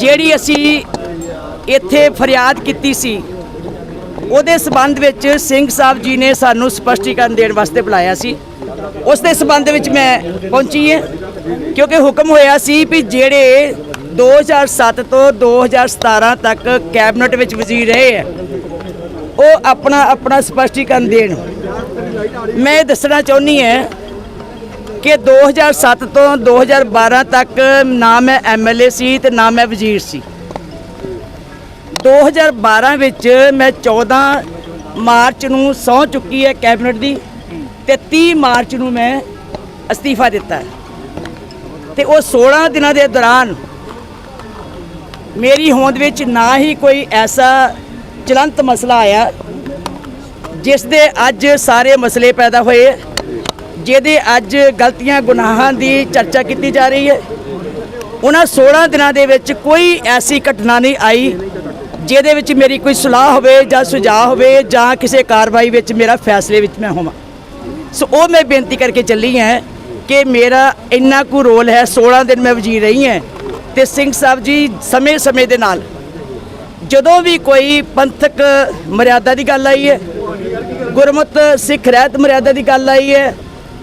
ਜਿਹੜੀ ਅਸੀਂ ਇੱਥੇ ਫਰਿਆਦ ਕੀਤੀ ਸੀ, ਉਹਦੇ ਸਬੰਧ ਵਿੱਚ ਸਿੰਘ ਸਾਹਿਬ ਜੀ ਨੇ ਸਾਨੂੰ ਸਪਸ਼ਟੀਕਰਨ ਦੇਣ ਵਾਸਤੇ ਬੁਲਾਇਆ ਸੀ। ਉਸ ਦੇ ਸਬੰਧ ਵਿੱਚ ਮੈਂ ਪਹੁੰਚੀ ਹਾਂ, ਕਿਉਂਕਿ ਹੁਕਮ ਹੋਇਆ ਸੀ ਵੀ ਜਿਹੜੇ 2007 ਤੋਂ 2017 ਤੱਕ ਕੈਬਨਿਟ ਵਿੱਚ ਵਜ਼ੀਰ ਰਹੇ ਹੈ, ਉਹ ਆਪਣਾ ਆਪਣਾ ਸਪਸ਼ਟੀਕਰਨ ਦੇਣ। ਮੈਂ ਇਹ ਦੱਸਣਾ ਚਾਹੁੰਦੀ ਹਾਂ ਕਿ 2007 ਤੋਂ 2012 ਤੱਕ ਨਾ ਮੈਂ ਐਮਐਲਏ ਸੀ ਤੇ ਨਾ ਮੈਂ ਵਜ਼ੀਰ ਸੀ 2012 ਵਿੱਚ ਮੈਂ 14 ਮਾਰਚ ਨੂੰ ਸਹੁੰ ਚੁੱਕੀ ਹੈ ਕੈਬਨਿਟ ਦੀ ਤੇ 30 ਮਾਰਚ ਨੂੰ ਮੈਂ ਅਸਤੀਫਾ ਦਿੱਤਾ ਹੈ। ਤੇ ਉਹ 16 ਦਿਨਾਂ ਦੇ ਦੌਰਾਨ ਮੇਰੀ ਹੋਂਦ ਵਿੱਚ ਨਾ ਹੀ ਕੋਈ ਐਸਾ ਚਲੰਤ ਮਸਲਾ ਆਇਆ ਜਿਸ ਦੇ ਅੱਜ ਸਾਰੇ ਮਸਲੇ ਪੈਦਾ ਹੋਏ ਜਿਹਦੇ ਅੱਜ ਗਲਤੀਆਂ, ਗੁਨਾਹਾਂ ਦੀ ਚਰਚਾ ਕੀਤੀ ਜਾ ਰਹੀ ਹੈ। ਉਹਨਾਂ 16 ਦਿਨਾਂ ਦੇ ਵਿੱਚ ਕੋਈ ਐਸੀ ਘਟਨਾ ਨਹੀਂ ਆਈ, ਜਿਹਦੇ ਵਿੱਚ ਮੇਰੀ ਕੋਈ ਸਲਾਹ ਹੋਵੇ ਜਾਂ ਸੁਝਾਅ ਹੋਵੇ ਜਾਂ ਕਿਸੇ ਕਾਰਵਾਈ ਵਿੱਚ ਮੇਰਾ ਫੈਸਲੇ ਵਿੱਚ ਮੈਂ ਹੋਵਾਂ। ਸੋ ਉਹ ਮੈਂ ਬੇਨਤੀ ਕਰਕੇ ਚੱਲੀ ਹਾਂ ਕਿ ਮੇਰਾ ਇੰਨਾ ਕੁ ਰੋਲ ਹੈ 16 ਦਿਨ ਮੈਂ ਵਜ਼ੀਰ ਰਹੀ ਹਾਂ ਤੇ ਸਿੰਘ ਸਾਹਿਬ ਜੀ ਸਮੇਂ-ਸਮੇਂ ਦੇ ਨਾਲ ਜਦੋਂ ਵੀ ਕੋਈ ਪੰਥਕ ਮਰਿਆਦਾ ਦੀ ਗੱਲ ਆਈ ਹੈ ਗੁਰਮਤ ਸਿੱਖ ਰਹਿਤ ਮਰਿਆਦਾ ਦੀ ਗੱਲ ਆਈ ਹੈ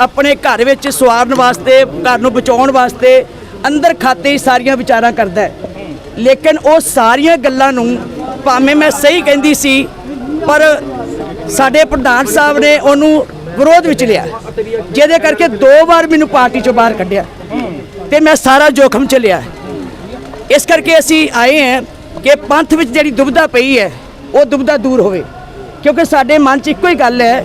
ਆਪਣੇ ਘਰ ਵਿੱਚ ਸਵਾਰਨ ਵਾਸਤੇ, ਘਰ ਨੂੰ ਬਚਾਉਣ ਵਾਸਤੇ ਅੰਦਰ ਖਾਤੇ ਹੀ ਸਾਰੀਆਂ ਵਿਚਾਰਾਂ ਕਰਦਾ ਹੈ। ਲੇਕਿਨ ਉਹ ਸਾਰੀਆਂ ਗੱਲਾਂ ਨੂੰ ਭਾਵੇਂ ਮੈਂ ਸਹੀ ਕਹਿੰਦੀ ਸੀ, ਪਰ ਸਾਡੇ ਪ੍ਰਧਾਨ ਸਾਹਿਬ ਨੇ ਉਹਨੂੰ ਵਿਰੋਧ ਵਿੱਚ ਲਿਆ। ਜਿਹਦੇ ਕਰਕੇ ਦੋ ਵਾਰ ਮੈਨੂੰ ਪਾਰਟੀ ਚੋਂ ਬਾਹਰ ਕੱਢਿਆ ਤੇ ਮੈਂ ਸਾਰਾ ਜੋਖਮ ਚ ਲਿਆ। ਇਸ ਕਰਕੇ ਅਸੀਂ ਆਏ ਹਾਂ ਕਿ ਪੰਥ ਵਿੱਚ ਜਿਹੜੀ ਦੁਬਿਧਾ ਪਈ ਹੈ, ਉਹ ਦੁਬਿਧਾ ਦੂਰ ਹੋਵੇ। ਕਿਉਂਕਿ ਸਾਡੇ ਮਨ 'ਚ ਇੱਕੋ ਹੀ ਗੱਲ ਹੈ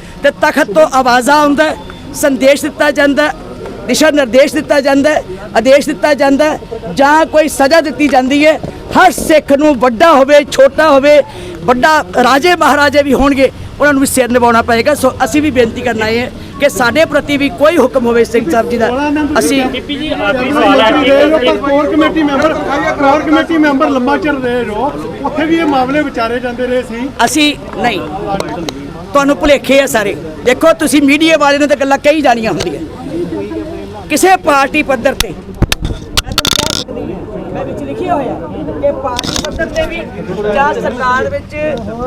ਤੇ ਤਖਤ ਤੋਂ ਆਵਾਜ਼ਾ ਹੁੰਦਾ ਹੈ ਸੰਦੇਸ਼ ਦਿੱਤਾ ਜਾਂਦਾ ਦਿਸ਼ਾ ਨਿਰਦੇਸ਼ ਦਿੱਤਾ ਜਾਂਦਾ ਆਦੇਸ਼ ਦਿੱਤਾ ਜਾਂਦਾ ਜਾਂ ਕੋਈ ਸਜ਼ਾ ਦਿੱਤੀ ਜਾਂਦੀ ਹੈ ਹਰ ਸਿੱਖ ਨੂੰ ਵੱਡਾ ਹੋਵੇ ਛੋਟਾ ਹੋਵੇ ਵੱਡਾ ਰਾਜੇ ਮਹਾਰਾਜੇ ਵੀ ਹੋਣਗੇ ਉਹਨਾਂ ਨੂੰ ਵੀ ਸਿਰ ਨਿਭਾਉਣਾ ਪਏਗਾ। ਸੋ ਅਸੀਂ ਵੀ ਬੇਨਤੀ ਕਰਨਾ ਹੈ ਕਿ ਸਾਡੇ ਪ੍ਰਤੀ ਵੀ ਕੋਈ ਹੁਕਮ ਹੋਵੇ ਸਿੰਘ ਸਾਹਿਬ ਜੀ ਦਾ। ਅਸੀਂ ਬੀਪੀ ਜੀ ਆਖਰੀ ਸਵਾਲ ਹੈ ਕਿ ਪਰ core committee member core committee member ਲੰਬਾ ਚਿਰ ਰਹੇ ਰੋ ਉੱਥੇ ਵੀ ਇਹ ਮਾਮਲੇ ਵਿਚਾਰੇ ਜਾਂਦੇ ਰਹੇ ਸੀ। ਅਸੀਂ ਨਹੀਂ। ਤੁਹਾਨੂੰ ਭੁਲੇਖੇ ਆ ਸਾਰੇ। ਦੇਖੋ ਤੁਸੀਂ ਮੀਡੀਆ ਵਾਲੇ ਨੇ ਤਾਂ ਗੱਲਾਂ ਕਹੀ ਜਾਣੀਆਂ ਹੁੰਦੀਆਂ। ਕਿਸੇ ਪਾਰਟੀ ਪੱਧਰ ਤੇ ਮੈਂ ਵਿੱਚ ਲਿਖਿਆ ਹੋਇਆ ਕਿ ਪਾਰਟੀ ਪੱਧਰ ਤੇ ਵੀ ਜਾਂ ਸਰਕਾਰ ਵਿੱਚ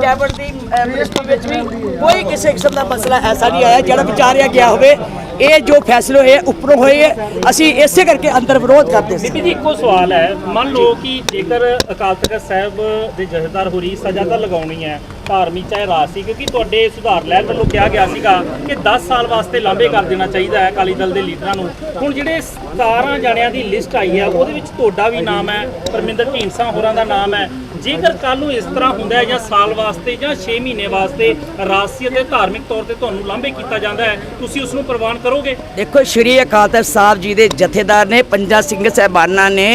ਕੈਬਨਿਟ ਦੀ ਮਿਨਿਸਟਰੀ ਵਿੱਚ ਵੀ ਕੋਈ ਕਿਸੇ ਕਿਸਮ ਦਾ ਮਸਲਾ ਐਸਾ ਨਹੀਂ ਆਇਆ ਜਿਹੜਾ ਵਿਚਾਰਿਆ ਗਿਆ ਹੋਵੇ। ਇਹ ਜੋ ਫੈਸਲੇ ਹੋਏ ਉੱਪਰੋਂ ਹੋਏ ਆ, ਅਸੀਂ ਇਸੇ ਕਰਕੇ ਅੰਦਰ ਵਿਰੋਧ ਕਰਦੇ ਸੀ। ਜੀ ਇੱਕੋ ਸਵਾਲ ਹੈ। ਮੰਨ ਲਓ ਕਿ ਜੇਕਰ ਅਕਾਲ ਤਖਤ ਸਾਹਿਬ ਦੇ ਜਥੇਦਾਰ ਹੋਰੀ ਸਜ਼ਾ ਤਾਂ ਲਗਾਉਣੀ ਹੈ ਧਾਰਮਿਕ ਚਾਹੇ ਰਾਜ ਸੀ, ਕਿਉਂਕਿ ਤੁਹਾਡੇ ਸੁਧਾਰ ਲਹਿਰ ਵੱਲੋਂ ਕਿਹਾ ਗਿਆ ਸੀਗਾ ਕਿ 10 ਸਾਲ ਵਾਸਤੇ ਲਾਂਭੇ ਕਰ ਦੇਣਾ ਚਾਹੀਦਾ ਹੈ ਅਕਾਲੀ ਦਲ ਦੇ ਲੀਡਰਾਂ ਨੂੰ। ਹੁਣ ਜਿਹੜੇ 17 ਜਣਿਆਂ ਦੀ ਲਿਸਟ ਆਈ ਹੈ, ਉਹਦੇ ਵਿੱਚ ਤੁਹਾਡਾ ਵੀ ਨਾਮ ਹੈ, ਪਰਮਿੰਦਰ ਢੀਂਡਸਾ ਹੋਰਾਂ ਦਾ ਨਾਮ ਹੈ। ਜੇਕਰ ਕੱਲ ਨੂੰ ਇਸ ਤਰ੍ਹਾਂ ਹੁੰਦਾ ਹੈ ਜਾਂ ਸਾਲ ਵਾਸਤੇ ਜਾਂ 6 ਮਹੀਨੇ ਵਾਸਤੇ ਰਾਜਸੀ ਅਤੇ ਧਾਰਮਿਕ ਤੌਰ ਤੇ ਤੁਹਾਨੂੰ ਲਾਂਭੇ ਕੀਤਾ ਜਾਂਦਾ ਹੈ, ਤੁਸੀਂ ਉਸ ਨੂੰ ਪ੍ਰਵਾਨ ਕਰੋਗੇ? ਦੇਖੋ, ਸ਼੍ਰੀ ਅਕਾਲ ਤਖਤ ਸਾਹਿਬ ਜੀ ਦੇ ਜਥੇਦਾਰ ਨੇ, ਪੰਜਾਂ ਸਿੰਘ ਸਹਿਬਾਨਾਂ ਨੇ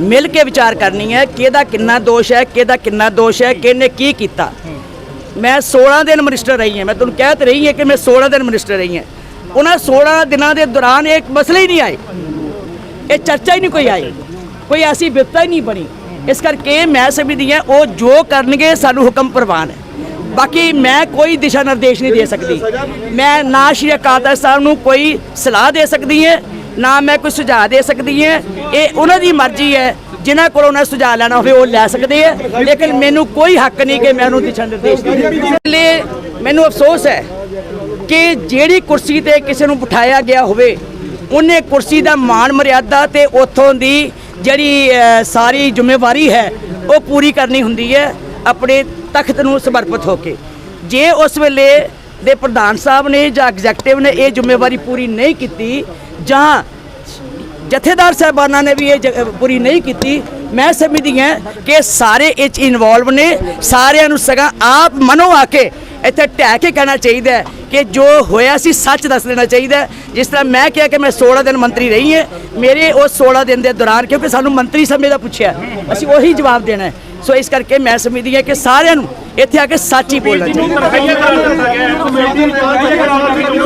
ਮਿਲ ਕੇ ਵਿਚਾਰ ਕਰਨੀ ਹੈ, ਕਿਹਦਾ ਕਿੰਨਾ ਦੋਸ਼ ਹੈ, ਕਿਹਦਾ ਕਿੰਨਾ ਦੋਸ਼ ਹੈ, ਕਿਹਨੇ ਕੀ ਕੀਤਾ। ਮੈਂ 16 ਦਿਨ ਮਿਨਿਸਟਰ ਰਹੀ ਹਾਂ। ਮੈਂ ਤੁਹਾਨੂੰ ਕਹਿ ਤੇ ਰਹੀ ਹਾਂ ਕਿ ਮੈਂ 16 ਦਿਨ ਮਿਨਿਸਟਰ ਰਹੀ ਹਾਂ। ਉਹਨਾਂ 16 ਦਿਨਾਂ ਦੇ ਦੌਰਾਨ ਇਹ ਮਸਲੇ ਹੀ ਨਹੀਂ ਆਏ। ਇਹ ਚਰਚਾ ਹੀ ਨਹੀਂ ਕੋਈ ਆਈ। ਕੋਈ ਐਸੀ ਵਿਪਤਾ ਹੀ ਨਹੀਂ ਬਣੀ। ਇਸ ਕਰਕੇ ਮੈਂ ਸਮਝਦੀ ਹਾਂ ਉਹ ਜੋ ਕਰਨਗੇ ਸਾਨੂੰ ਹੁਕਮ ਪ੍ਰਵਾਨ ਹੈ। ਬਾਕੀ ਮੈਂ ਕੋਈ ਦਿਸ਼ਾ ਨਿਰਦੇਸ਼ ਨਹੀਂ ਦੇ ਸਕਦੀ। ਮੈਂ ਨਾ ਸ਼੍ਰੀ ਅਕਾਲ ਤਖਤ ਸਾਹਿਬ ਨੂੰ ਕੋਈ ਸਲਾਹ ਦੇ ਸਕਦੀ ਹਾਂ ਨਾ ਮੈਂ ਕੋਈ ਸੁਝਾਅ ਦੇ ਸਕਦੀ ਹਾਂ। ਇਹ ਉਹਨਾਂ ਦੀ ਮਰਜ਼ੀ ਹੈ। ਜਿਨ੍ਹਾਂ ਕੋਲੋਂ ਉਹਨਾਂ ਸੁਝਾਅ ਲੈਣਾ ਹੋਵੇ, ਉਹ ਲੈ ਸਕਦੇ ਆ। ਲੇਕਿਨ ਮੈਨੂੰ ਕੋਈ ਹੱਕ ਨਹੀਂ ਕਿ ਮੈਂ ਉਹਨੂੰ ਦਿਸ਼ਾ ਨਿਰਦੇਸ਼ ਦੇਵਾਂ। ਇਸ ਮੈਨੂੰ ਅਫਸੋਸ ਹੈ ਕਿ ਜਿਹੜੀ ਕੁਰਸੀ ਤੇ ਕਿਸੇ ਨੂੰ ਬਿਠਾਇਆ ਗਿਆ ਹੋਵੇ, ਉਹਨੇ ਕੁਰਸੀ ਦਾ ਮਾਣ ਮਰਿਆਦਾ ਤੇ ਉਥੋਂ ਦੀ ਜਿਹੜੀ ਸਾਰੀ ਜ਼ਿੰਮੇਵਾਰੀ ਹੈ, ਉਹ ਪੂਰੀ ਕਰਨੀ ਹੁੰਦੀ ਹੈ, ਆਪਣੇ ਤਖਤ ਨੂੰ ਸਮਰਪਿਤ ਹੋ ਕੇ। ਜੇ ਉਸ ਵੇਲੇ ਦੇ ਪ੍ਰਧਾਨ ਸਾਹਿਬ ਨੇ ਜਾਂ ਐਗਜ਼ੈਕਟਿਵ ਨੇ ਇਹ ਜ਼ਿੰਮੇਵਾਰੀ ਪੂਰੀ ਨਹੀਂ ਕੀਤੀ, ਜਾਂ ਜਥੇਦਾਰ ਸਾਹਿਬਾਨਾਂ ਨੇ ਵੀ ਇਹ ਜ- ਪੂਰੀ ਨਹੀਂ ਕੀਤੀ। ਮੈਂ ਸਮਝਦੀ ਹਾਂ ਕਿ ਸਾਰੇ ਇਹ ਚ ਇਨਵੋਲਵ ਨੇ, ਸਾਰਿਆਂ ਨੂੰ ਸਗਾ ਆਪ ਮਨੋਂ ਆ ਕੇ ਇੱਥੇ ਢਹਿ ਕੇ ਕਹਿਣਾ ਚਾਹੀਦਾ ਕਿ ਜੋ ਹੋਇਆ ਸੀ ਸੱਚ ਦੱਸ ਦੇਣਾ ਚਾਹੀਦਾ ਜਿਸ ਤਰ੍ਹਾਂ ਮੈਂ ਕਿਹਾ ਕਿ ਮੈਂ 16 ਦਿਨ ਮੰਤਰੀ ਰਹੀ ਹਾਂ, ਮੇਰੇ ਉਸ 16 ਦਿਨ ਦੇ ਦੌਰਾਨ ਕਿਉਂਕਿ ਸਾਨੂੰ ਮੰਤਰੀ ਸਮੇਂ ਦਾ ਪੁੱਛਿਆ। ਅਸੀਂ ਉਹੀ ਜਵਾਬ ਦੇਣਾ ਸੋ ਇਸ ਕਰਕੇ ਮੈਂ ਸਮਝਦੀ ਹਾਂ ਕਿ ਸਾਰਿਆਂ ਨੂੰ ਇੱਥੇ ਆ ਕੇ ਸੱਚ ਹੀ ਬੋਲਣਾ ਚਾਹੀਦਾ।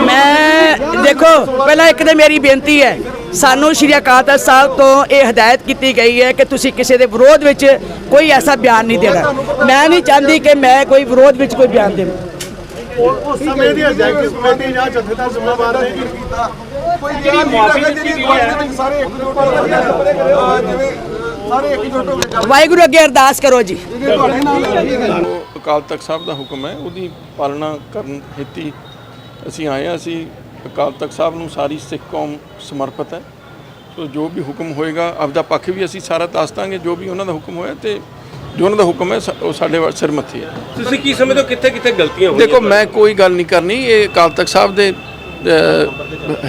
ਮੈਂ ਦੇਖੋ, ਪਹਿਲਾਂ ਇੱਕ ਤੇ ਮੇਰੀ ਬੇਨਤੀ ਹੈ, ਸਾਨੂੰ ਸ਼੍ਰੀ ਅਕਾਲ ਤਖਤ ਸਾਹਿਬ ਤੋਂ ਇਹ ਹਦਾਇਤ ਕੀਤੀ ਗਈ ਹੈ ਕਿ ਤੁਸੀਂ ਕਿਸੇ ਦੇ ਵਿਰੋਧ ਵਿੱਚ ਕੋਈ ਐਸਾ ਬਿਆਨ ਨਹੀਂ ਦੇਣਾ। ਮੈਂ ਨਹੀਂ ਚਾਹੁੰਦੀ ਕਿ ਮੈਂ ਕੋਈ ਵਿਰੋਧ ਵਿੱਚ ਕੋਈ ਬਿਆਨ ਦੇਵਾਂ। ਉਸ ਸਮੇਂ ਦੀ ਐਗਜ਼ੈਕਟਿਵ ਕਮੇਟੀ ਜਾਂ ਜਥੇਦਾਰ ਜ਼ਿੰਮੇਵਾਰ ਨੇ ਕੋਈ ਜਿਹੜੀ ਮੁਆਫੀ ਦਿੱਤੀ ਗਈ ਹੈ ਸਾਰੇ ਇਕਜੁੱਟ ਜਿਵੇਂ ਸਾਰੇ ਇਕਜੁੱਟ ਹੋ ਕੇ ਗੱਲ ਵਾਹਿਗੁਰੂ ਅੱਗੇ ਅਰਦਾਸ ਕਰੋ ਜੀ। ਅਕਾਲ ਤਖਤ ਸਾਹਿਬ ਦਾ ਹੁਕਮ ਹੈ ਉਹਦੀ ਪਾਲਣਾ ਕਰਨ ਹਿੱਤੀ ਅਸੀਂ ਆਏ ਹਾਂ ਅਸੀਂ ਅਕਾਲ ਤਖਤ ਸਾਹਿਬ ਨੂੰ ਸਾਰੀ ਸਿੱਖ ਕੌਮ ਸਮਰਪਿਤ ਹੈ। ਸੋ ਜੋ ਵੀ ਹੁਕਮ ਹੋਏਗਾ ਆਪਦਾ ਪੱਖ ਵੀ ਅਸੀਂ ਸਾਰਾ ਦੱਸ ਦਾਂਗੇ ਜੋ ਵੀ ਉਹਨਾਂ ਦਾ ਹੁਕਮ ਹੋਇਆ ਤੇ ਜੋ ਉਹਨਾਂ ਦਾ ਹੁਕਮ ਹੈ ਉਹ ਸਾਡੇ ਵੱਲ ਸਿਰ ਮੱਥੇ ਹੈ। ਤੁਸੀਂ ਕੀ ਸਮਝਦੇ ਹੋ ਕਿੱਥੇ ਕਿੱਥੇ ਗਲਤੀਆਂ ਹੋਈਆਂ? ਦੇਖੋ ਮੈਂ ਕੋਈ ਗੱਲ ਨਹੀਂ ਕਰਨੀ ਇਹ ਅਕਾਲ ਤਖਤ ਸਾਹਿਬ ਦੇ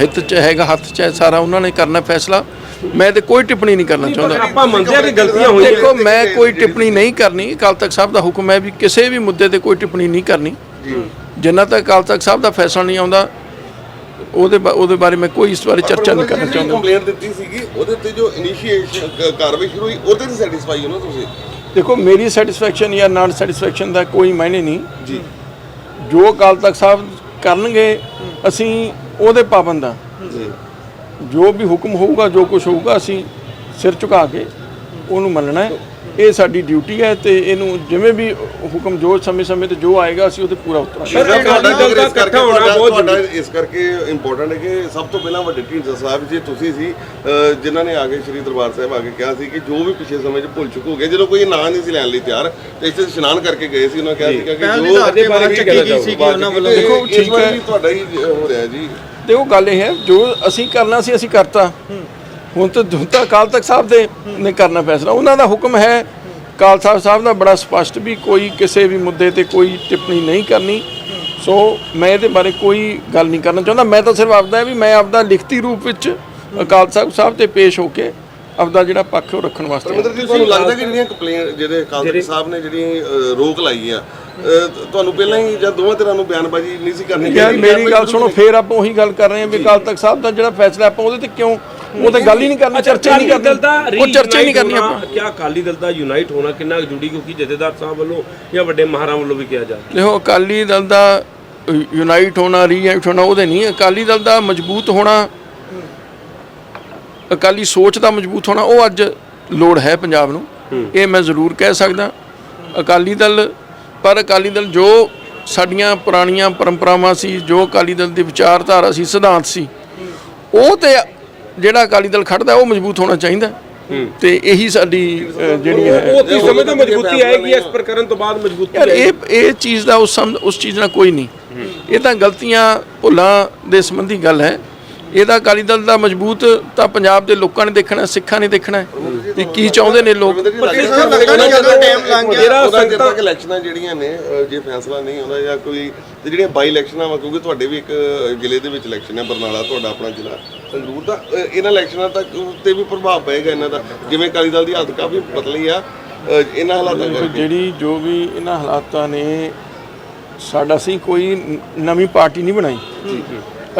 ਹਿੱਤ 'ਚ ਹੈਗਾ ਹੱਥ 'ਚ ਹੈ ਸਾਰਾ ਉਹਨਾਂ ਨੇ ਕਰਨਾ ਫੈਸਲਾ। ਮੈਂ ਤੇ ਕੋਈ ਟਿੱਪਣੀ ਨਹੀਂ ਕਰਨਾ ਚਾਹੁੰਦਾ। ਆਪਾਂ ਮੰਨਦੇ ਕਿ ਗਲਤੀਆਂ ਹੋਈਆਂ ਦੇਖੋ ਮੈਂ ਕੋਈ ਟਿੱਪਣੀ ਨਹੀਂ ਕਰਨੀ। ਅਕਾਲ ਤਖਤ ਸਾਹਿਬ ਦਾ ਹੁਕਮ ਹੈ ਵੀ ਕਿਸੇ ਵੀ ਮੁੱਦੇ ਤੇ ਕੋਈ ਟਿੱਪਣੀ ਨਹੀਂ ਕਰਨੀ। ਜਿੰਨਾ ਤੱਕ ਅਕਾਲ ਤਖਤ ਸਾਹਿਬ ਦਾ ਫੈਸਲਾ ਨਹੀਂ ਆਉਂਦਾ ਉਹਦੇ ਉਹਦੇ ਬਾਰੇ ਮੈਂ ਕੋਈ ਇਸ ਬਾਰੇ ਚਰਚਾ ਨਹੀਂ ਕਰਨਾ ਚਾਹੁੰਦਾ। ਕੰਪਲੇਂਟ ਦਿੱਤੀ ਸੀਗੀ ਉਹਦੇ ਤੇ ਜੋ ਇਨੀਸ਼ੀਏਸ਼ਨ ਕਾਰਵਾਈ ਸ਼ੁਰੂ ਹੋਈ ਉਹਦੇ ਤੇ ਸੈਟੀਸਫਾਈ ਹੋ ਨਾ ਤੁਸੀਂ? ਦੇਖੋ ਮੇਰੀ ਸੈਟੀਸਫੈਕਸ਼ਨ ਜਾਂ ਨਾਨ ਸੈਟੀਸਫੈਕਸ਼ਨ ਦਾ ਕੋਈ ਮਾਇਨੇ ਨਹੀਂ। ਜੀ। ਜੋ ਅਕਾਲ ਤਖਤ ਸਾਹਿਬ ਕਰਨਗੇ ਅਸੀਂ ਉਹਦੇ ਪਾਬੰਦ ਹਾਂ। ਜੀ। ਜੋ ਵੀ ਹੁਕਮ ਹੋਊਗਾ ਜੋ ਕੁਝ ਹੋਊਗਾ ਅਸੀਂ ਸਿਰ ਝੁਕਾ ਕੇ ਉਹਨੂੰ ਮੰਨਣਾ ਹੈ। ਇਹ ਸਾਡੀ ਡਿਊਟੀ ਹੈ ਤੇ ਇਹਨੂੰ ਜਿਵੇਂ ਵੀ ਹੁਕਮ ਜੋ ਸਮੇਂ-ਸਮੇਂ ਤੇ ਜੋ ਆਏਗਾ ਅਸੀਂ ਉਹਦੇ ਪੂਰਾ ਉਤਰਾਂਗੇ। ਸਰ, ਤੁਹਾਡਾ ਇਸ ਕਰਕੇ ਇਕੱਠਾ ਹੋਣਾ ਤੁਹਾਡਾ- ਬਹੁਤ ਤੁਹਾਡਾ ਇਸ ਕਰਕੇ ਇੰਪੋਰਟੈਂਟ ਹੈ ਕਿ ਸਭ ਤੋਂ ਪਹਿਲਾਂ ਵੱਡੇ ਢੀਂਡਸਾ ਸਾਹਿਬ ਜੀ ਤੁਸੀਂ ਸੀ ਜਿਨ੍ਹਾਂ ਨੇ ਆ ਕੇ ਸ੍ਰੀ ਦਰਬਾਰ ਸਾਹਿਬ ਆ ਕੇ ਕਿਹਾ ਸੀ ਕਿ ਜੋ ਵੀ ਪਿਛਲੇ ਸਮੇਂ 'ਚ ਭੁੱਲ ਚੁੱਕੋਗੇ ਜਦੋਂ ਕੋਈ ਨਾਂ ਨਹੀਂ ਸੀ ਲੈਣ ਲਈ ਤਿਆਰ ਤੇ ਇੱਥੇ ਇਸ਼ਨਾਨ ਕਰਕੇ ਗਏ ਸੀ ਉਹਨਾਂ ਕਿਹਾ ਸੀ ਕਿ ਜੋ ਅੱਗੇ ਬਾਰੇ ਚਾਹੋ। ਸੀ ਕਿ ਉਹਨਾਂ ਵੱਲੋਂ। ਦੇਖੋ, ਦੇਖੋ ਠੀਕ ਹੈ। ਤੁਹਾਡਾ ਹੀ ਹੋ ਰਿਹਾ ਜੀ। ਤੇ ਉਹ ਗੱਲ ਇਹ ਹੈ ਜੋ ਅਸੀਂ ਕਰਨਾ ਸੀ ਅਸੀਂ ਕਰਤਾ। ਹੁਣ ਤਾਂ ਹੁਣ ਤਾਂ ਅਕਾਲ ਤਖਤ ਸਾਹਿਬ ਦੇ ਨੇ ਕਰਨਾ ਫੈਸਲਾ। ਉਹਨਾਂ ਦਾ ਹੁਕਮ ਹੈ ਅਕਾਲ ਤਖਤ ਸਾਹਿਬ ਦਾ ਬੜਾ ਸਪਸ਼ਟ ਵੀ ਕੋਈ ਕਿਸੇ ਵੀ ਮੁੱਦੇ ਤੇ ਕੋਈ ਟਿੱਪਣੀ ਨਹੀਂ ਕਰਨੀ। ਸੋ ਮੈਂ ਇਹਦੇ ਬਾਰੇ ਕੋਈ ਗੱਲ ਨਹੀਂ ਕਰਨਾ ਚਾਹੁੰਦਾ। ਮੈਂ ਤਾਂ ਸਿਰਫ ਆਪਦਾ ਹੈ ਵੀ ਮੈਂ ਆਪਦਾ ਲਿਖਤੀ ਰੂਪ ਵਿੱਚ ਅਕਾਲ ਤਖਤ ਸਾਹਿਬ ਤੇ ਪੇਸ਼ ਹੋ ਕੇ ਆਪਦਾ ਜਿਹੜਾ ਪੱਖ ਉਹ ਰੱਖਣ ਵਾਸਤੇ ਤੁਹਾਨੂੰ ਲੱਗਦਾ ਕਿ ਜਿਹੜੀਆਂ ਕੰਪਲੇਨ ਜਿਹੜੇ ਅਕਾਲ ਸਾਹਿਬ ਨੇ ਜਿਹੜੀ ਰੋਕ ਲਾਈ ਆ ਤੁਹਾਨੂੰ ਪਹਿਲਾਂ ਹੀ ਜਾਂ ਦੋਵਾਂ ਤਰ੍ਹਾਂ ਨੂੰ ਬਿਆਨਬਾਜ਼ੀ ਨਹੀਂ ਸੀ ਕਰਨੀ ਯਾਰ? ਮੇਰੀ ਗੱਲ ਸੁਣੋ ਫੇਰ ਆਪਾਂ ਉਹੀ ਗੱਲ ਕਰ ਰਹੇ ਹਾਂ ਵੀ ਅਕਾਲ ਤਖਤ ਸਾਹਿਬ ਦਾ ਜਿਹੜਾ ਫੈਸਲਾ ਆਪਾਂ ਉਹਦੇ ਤੇ ਕਿਉਂ ਉਹ ਤੇ ਗੱਲ ਹੀ ਨਹੀਂ ਕਰਨੀ ਚਰਚਾ ਹੀ ਨਹੀਂ ਅਕਾਲੀ ਦਲ ਦਾ ਕਰਨੀ ਉਹ ਚਰਚਾ ਹੀ ਨਹੀਂ ਕਰਨੀ ਆਪਾਂ। ਕਿਆ ਅਕਾਲੀ ਦਲ ਦਾ ਯੂਨਾਈਟ ਹੋਣਾ ਕਿੰਨਾ ਜੁੜੀ ਕਿਉਂਕਿ ਜਥੇਦਾਰ ਸਾਹਿਬ ਵੱਲੋਂ ਜਾਂ ਵੱਡੇ ਮਹਾਰਾਂ ਵੱਲੋਂ ਵੀ ਕਿਹਾ ਜਾ ਦੇਖੋ ਅਕਾਲੀ ਦਲ ਦਾ ਯੂਨਾਈਟ ਹੋਣਾ ਰੀਯੂਨਾਈਟ ਹੋਣਾ ਉਹਦੇ ਨਹੀਂ ਅਕਾਲੀ ਦਲ ਦਾ ਮਜ਼ਬੂਤ ਹੋਣਾ ਅਕਾਲੀ ਸੋਚ ਦਾ ਮਜ਼ਬੂਤ ਹੋਣਾ ਉਹ ਅੱਜ ਲੋੜ ਹੈ ਪੰਜਾਬ ਨੂੰ। ਇਹ ਮੈਂ ਜ਼ਰੂਰ ਕਹਿ ਸਕਦਾ। ਅਕਾਲੀ ਦਲ ਪਰ ਅਕਾਲੀ ਦਲ ਜੋ ਸਾਡੀਆਂ ਪੁਰਾਣੀਆਂ ਪਰੰਪਰਾਵਾਂ ਸੀ ਜੋ ਅਕਾਲੀ ਦਲ ਦੀ ਵਿਚਾਰਧਾਰਾ ਸੀ ਸਿਧਾਂਤ ਸੀ ਉਹ ਤੇ ਜਿਹੜਾ ਅਕਾਲੀ ਦਲ ਖੜਦਾ ਉਹ ਮਜ਼ਬੂਤ ਹੋਣਾ ਚਾਹੀਦਾ। ਤੇ ਇਹੀ ਸਾਡੀ ਜਿਹੜੀ ਹੈ। ਉਹ ਤੁਸੀਂ ਸਮਝਦੇ ਮਜ਼ਬੂਤੀ ਆਏਗੀ ਇਸ ਪ੍ਰਕਰਨ ਤੋਂ ਬਾਅਦ ਮਜ਼ਬੂਤੀ ਯਾਰ ਇਹ ਇਹ ਚੀਜ਼ ਦਾ ਉਸ ਉਸ ਚੀਜ਼ ਨਾਲ ਕੋਈ ਨਹੀਂ। ਇਹ ਤਾਂ ਗਲਤੀਆਂ ਭੁੱਲਾਂ ਦੇ ਸੰਬੰਧੀ ਗੱਲ ਹੈ। ਇਹਦਾ ਅਕਾਲੀ ਦਲ ਦਾ ਮਜ਼ਬੂਤ ਤਾਂ ਪੰਜਾਬ ਦੇ ਲੋਕਾਂ ਨੇ ਦੇਖਣਾ ਸਿੱਖਾਂ ਨੇ ਦੇਖਣਾ ਵੀ ਕੀ ਚਾਹੁੰਦੇ ਨੇ ਲੋਕ। ਜਿਹੜਾ ਸੰਗਤ ਤੱਕ ਇਲੈਕਸ਼ਨਾਂ ਜਿਹੜੀਆਂ ਨੇ ਅ, ਜੇ ਫੈਸਲਾ ਨਹੀਂ ਹੁੰਦਾ ਜਾਂ ਕੋਈ ਤੇ ਜਿਹੜੀਆਂ ਬਾਈ ਇਲੈਕਸ਼ਨਾਂ ਵਾ ਕਿਉਂਕਿ ਤੁਹਾਡੇ ਵੀ ਇੱਕ ਅ, ਜ਼ਿਲ੍ਹੇ ਦੇ ਵਿੱਚ ਇਲੈਕਸ਼ਨ ਹੈ ਬਰਨਾਲਾ ਤੁਹਾਡਾ ਆਪਣਾ ਜ਼ਿਲ੍ਹਾ। ਸੰਗਰੂਰ ਦਾ ਇਹਨਾਂ ਇਲੈਕਸ਼ਨਾਂ ਤੱਕ ਤੇ ਵੀ ਪ੍ਰਭਾਵ ਪਏਗਾ ਇਹਨਾਂ ਦਾ। ਜਿਵੇਂ ਅਕਾਲੀ ਦਲ ਦੀ ਹਾਲਤ ਕਾਫੀ ਪਤਲੀ ਆ ਇਹਨਾਂ ਹਾਲਾਤਾਂ ਜਿਹੜੀ ਜੋ ਵੀ ਇਹਨਾਂ ਹਾਲਾਤਾਂ ਨੇ ਸਾਡਾ ਅਸੀਂ ਕੋਈ ਨਵੀਂ ਪਾਰਟੀ ਨਹੀਂ ਬਣਾਈ।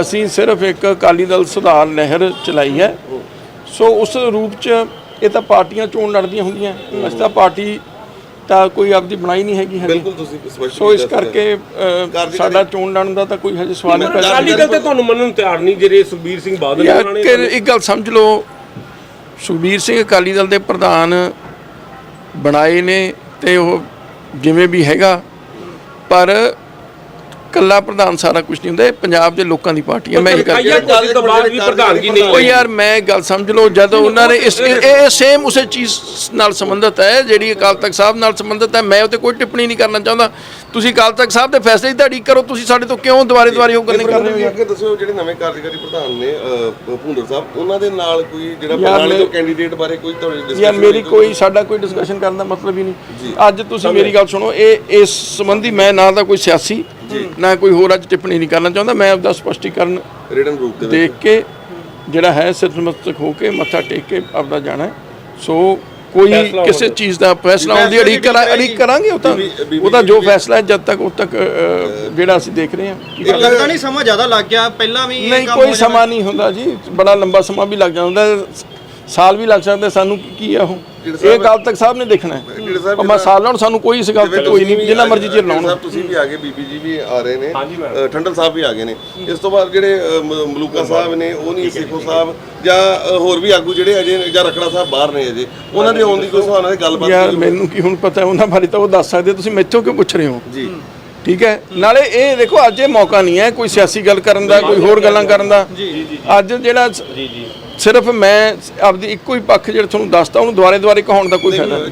ਅਸੀਂ ਸਿਰਫ ਇੱਕ ਅਕਾਲੀ ਦਲ ਸੁਧਾਰ ਲਹਿਰ ਚਲਾਈ ਹੈ। ਸੋ ਉਸ ਰੂਪ ਚ ਇਹ ਤਾਂ ਪਾਰਟੀਆਂ ਚੋਣ ਲੜਦੀਆਂ ਹੁੰਦੀਆਂ। ਅਸੀਂ ਤਾਂ ਪਾਰਟੀ ਤਾਂ ਕੋਈ ਆਪਦੀ ਬਣਾਈ ਨਹੀਂ ਹੈਗੀ ਹਜੇ। ਬਿਲਕੁਲ ਤੁਸੀਂ ਸਪਸ਼ਟ ਸੋ ਇਸ। ਕਰਕੇ ਸਾਡਾ ਚੋਣ ਲੜਨ ਦਾ ਤਾਂ ਕੋਈ ਹਜੇ ਸਵਾਲ ਨਹੀਂ ਪੈਦਾ ਅਕਾਲੀ ਦਲ ਤੇ ਤੁਹਾਨੂੰ ਮੰਨਣ ਨੂੰ ਤਿਆਰ ਨਹੀਂ ਜਿਹੜੇ ਸੁਖਬੀਰ ਸਿੰਘ ਬਾਦਲ ਉਹਨਾਂ ਨੇ। ਇੱਕ ਗੱਲ ਸਮਝ ਲਓ। ਸੁਖਬੀਰ ਸਿੰਘ ਅਕਾਲੀ ਦਲ ਦੇ ਪ੍ਰਧਾਨ ਬਣਾਏ ਨੇ ਤੇ ਉਹ ਜਿਵੇਂ ਵੀ ਹੈਗਾ। ਪਰ ਕੱਲਾ ਪ੍ਰਧਾਨ ਸਾਰਾ ਕੁਝ ਨਹੀਂ ਹੁੰਦਾ ਇਹ ਪੰਜਾਬ ਦੇ ਲੋਕਾਂ ਦੀ ਪਾਰਟੀ ਹੈ ਮੈਂ ਇਹ ਖਾਈਆ ਗੱਲ ਤੋਂ ਬਾਅਦ ਵੀ ਪ੍ਰਧਾਨਗੀ ਨਹੀਂ ਉਹ ਹੋਈ। ਯਾਰ ਮੈਂ ਗੱਲ ਸਮਝ ਲਓ ਜਦੋਂ ਉਹਨਾਂ ਨੇ ਇਸ ਇਹ- ਇਹ ਸੇਮ ਉਸੇ ਚੀਜ਼ ਨਾਲ ਸੰਬੰਧਿਤ ਹੈ ਜਿਹੜੀ ਅਕਾਲ ਤਖਤ ਸਾਹਿਬ ਨਾਲ ਸੰਬੰਧਿਤ ਹੈ। ਮੈਂ ਉਹ ਤੇ ਕੋਈ ਟਿੱਪਣੀ ਨਹੀਂ ਕਰਨਾ ਚਾਹੁੰਦਾ। ਤੁਸੀਂ ਅਕਾਲ ਤਖਤ ਸਾਹਿਬ ਦੇ ਫੈਸਲੇ ਦੀ ਤੁਹਾਡੀ ਕਰੋ ਤੁਸੀਂ ਸਾਡੇ ਤੋਂ ਕਿਉਂ ਦੁਬਾਰੇ ਦੁਬਾਰੇ ਉਹ ਕਰਨੇ ਕਰ ਰਹੇ ਹੋ ਯਾਰ? ਅੱਗੇ ਦੱਸਿਓ ਜਿਹੜੇ ਨਵੇਂ ਕਾਰਜਕਾਰੀ ਪ੍ਰਧਾਨ ਨੇ ਭੁੰਦਰ ਸਾਹਿਬ ਉਹਨਾਂ ਦੇ ਨਾਲ ਕੋਈ ਜਿਹੜਾ ਯਾਰ ਮੈਂ- ਤੋਂ ਕੈਂਡੀਡੇਟ ਬਾਰੇ ਕੋਈ ਤੁਹਾਡੀ ਯਾਰ discussion ਮੇਰੀ? ਕੋਈ ਸਾਡਾ ਕੋਈ ਡਿਸਕਸ਼ਨ ਕਰਨ ਦਾ ਮਤਲਬ ਹੀ ਨਹੀਂ ਅੱਜ ਤੁਸੀਂ ਮੇਰੀ ਗੱਲ ਸੁਣੋ ਇਹ ਇਸ ਸੰਬੰਧੀ ਮੈਂ ਨਾ ਤਾਂ ਕੋਈ ਸਿਆਸੀ ਨਾ ਕੋਈ ਹੋਰ ਅੱਜ ਟਿੱਪਣੀ ਨਹੀਂ ਕਰਨਾ ਚਾਹੁੰਦਾ ਮੈਂ ਆਪਦਾ ਸਪਸ਼ਟੀਕਰਨ ਰਿਟਨ ਰੂਪ ਦੇ ਵਿੱਚ ਦੇਖ ਕੇ ਜਿਹੜਾ ਹੈ ਸਿਰ ਨਮਸਤਕ ਹੋ ਕੇ ਮੱਥਾ ਟੇਕ ਕੇ ਆਪਦਾ ਜਾਣਾ। ਸੋ ਕੋਈ ਕਿਸੇ ਚੀਜ਼ ਦਾ ਫੈਸਲਾ ਆਉਣ ਦੀ ਅੜੀਕ ਕਰਾਂ ਅੜੀਕ ਕਰਾਂਗੇ ਉਹ ਤਾਂ ਉਹ ਤਾਂ ਜੋ ਫੈਸਲਾ ਹੈ ਜਦ ਤੱਕ ਉਦ ਤੱਕ ਜਿਹੜਾ ਅਸੀਂ ਦੇਖ ਰਹੇ ਹਾਂ ਲੱਗਦਾ ਨਹੀਂ ਸਮਾਂ ਜ਼ਿਆਦਾ ਲੱਗ ਗਿਆ ਪਹਿਲਾਂ ਵੀ ਇਹ ਨਹੀਂ ਕੋਈ। ਸਮਾਂ ਨਹੀਂ ਹੁੰਦਾ ਜੀ ਬੜਾ ਲੰਬਾ ਸਮਾਂ ਵੀ ਲੱਗ ਜਾਂਦਾ। ਸਾਲ ਵੀ ਲੱਗ ਸਕਦਾ ਸਾਨੂੰ ਕੀ- ਕੀ ਆ ਉਹ ਇਹ ਗੱਲ ਤੱਕ ਸਾਹਿਬ ਨੇ ਦੇਖਣਾ ਹੈ। ਢੀਂਡ ਸਾਹਿਬ ਭਾਵੇਂ ਸਾਲ ਲਾਉਣ ਸਾਨੂੰ ਕੋਈ ਇਸ ਗੱਲ ਤੇ ਕੋਈ ਨਹੀਂ ਜਿੰਨਾ ਮਰਜ਼ੀ ਚਿਰ ਲਾਉਣ। ਸਾਹਿਬ ਤੁਸੀਂ ਵੀ ਆ ਗਏ ਬੀਬੀ ਜੀ ਵੀ ਆ ਰਹੇ ਨੇ। ਠੰਡਲ ਸਾਹਿਬ ਵੀ ਆ ਗਏ ਨੇ। ਇਸ ਤੋਂ ਬਾਅਦ ਜਿਹੜੇ ਮਲੂਕਾ ਸਾਹਿਬ ਨੇ ਉਹ ਨਹੀਂ ਸੇਖੋ ਸਾਹਿਬ ਜਾਂ ਹੋਰ ਵੀ ਆਗੂ ਜਿਹੜੇ ਅਜੇ ਜਾਂ ਰਖੜਾ ਸਾਹਿਬ ਬਾਹਰ ਨੇ ਅਜੇ ਉਹਨਾਂ ਦੇ ਆਉਣ ਦੀ ਕੋਈ ਸੁਹਾਣਾ ਦੀ ਗੱਲਬਾਤ ਯਾਰ? ਮੈਨੂੰ ਕੀ ਹੁਣ ਪਤਾ ਉਹਨਾਂ ਬਾਰੇ ਤਾਂ ਉਹ ਦੱਸ ਸਕਦੇ ਤੁਸੀਂ ਮੈਥੋਂ ਕਿਉਂ ਪੁੱਛ ਰਹੇ ਹੋ? ਜੀ। ਠੀਕ ਹੈ? ਨਾਲੇ ਇਹ ਦੇਖੋ ਅੱਜ ਇਹ ਮੌਕਾ ਨਹੀਂ ਹੈ ਕੋਈ ਸਿਆਸੀ ਗੱਲ ਕਰਨ ਦਾ ਕੋਈ ਹੋਰ ਗੱਲਾਂ ਕਰਨ ਦਾ। ਅੱਜ ਜਿਹੜਾ ਸਿਰਫ ਮੈਂ ਆਪਦੀ ਇੱਕੋ ਹੀ ਪੱਖ ਜਿਹੜਾ ਤੁਹਾਨੂੰ ਦੱਸਦਾ, ਉਹਨੂੰ ਦੁਆਰੇ ਦੁਆਰੇ ਕਹਾਉਣ ਦਾ ਕੋਈ ਫਾਇਦਾ ਨਹੀਂ।